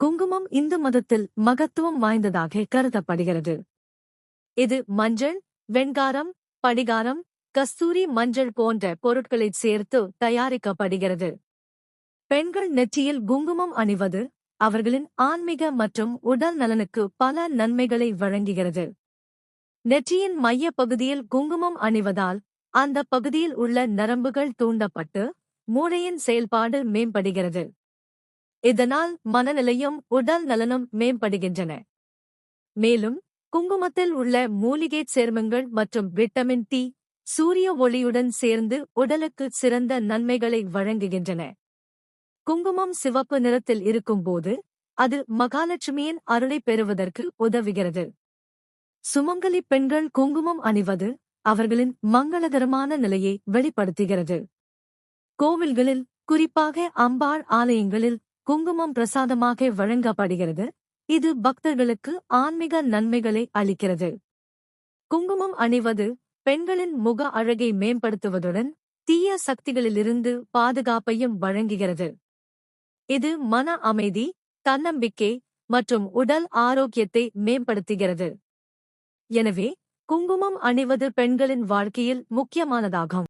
குங்குமம் இந்து மதத்தில் மகத்துவம் வாய்ந்ததாக கருதப்படுகிறது. இது மஞ்சள் வெண்காரம் படிகாரம் கஸ்தூரி மஞ்சள் போன்ற பொருட்களைச் சேர்த்து தயாரிக்கப்படுகிறது. பெண்கள் நெற்றியில் குங்குமம் அணிவது அவர்களின் ஆன்மீக மற்றும் உடல் நலனுக்கு பல நன்மைகளை வழங்குகிறது. நெற்றியின் மைய பகுதியில் குங்குமம் அணிவதால் அந்த பகுதியில் உள்ள நரம்புகள் தூண்டப்பட்டு மூளையின் செயல்பாடு மேம்படுகிறது. இதனால் மனநிலையும் உடல் நலனும் மேம்படுகின்றன. மேலும் குங்குமத்தில் உள்ள மூலிகைச் சேர்மங்கள் மற்றும் விட்டமின் டி சூரிய ஒளியுடன் சேர்ந்து உடலுக்கு சிறந்த நன்மைகளை வழங்குகின்றன. குங்குமம் சிவப்பு நிறத்தில் இருக்கும்போது அது மகாலட்சுமியின் அருளை பெறுவதற்கு உதவுகிறது. சுமங்கலி பெண்கள் குங்குமம் அணிவது அவர்களின் மங்களகரமான நிலையை வெளிப்படுத்துகிறது. கோவில்களில் குறிப்பாக அம்பாள் ஆலயங்களில் குங்குமம் பிரசாதமாக வழங்கப்படுகிறது. இது பக்தர்களுக்கு ஆன்மீக நன்மைகளை அளிக்கிறது. குங்குமம் அணிவது பெண்களின் முக அழகை மேம்படுத்துவதுடன் தீய சக்திகளிலிருந்து பாதுகாப்பையும் வழங்குகிறது. இது மன அமைதி தன்னம்பிக்கை மற்றும் உடல் ஆரோக்கியத்தை மேம்படுத்துகிறது. எனவே குங்குமம் அணிவது பெண்களின் வாழ்க்கையில் முக்கியமானதாகும்.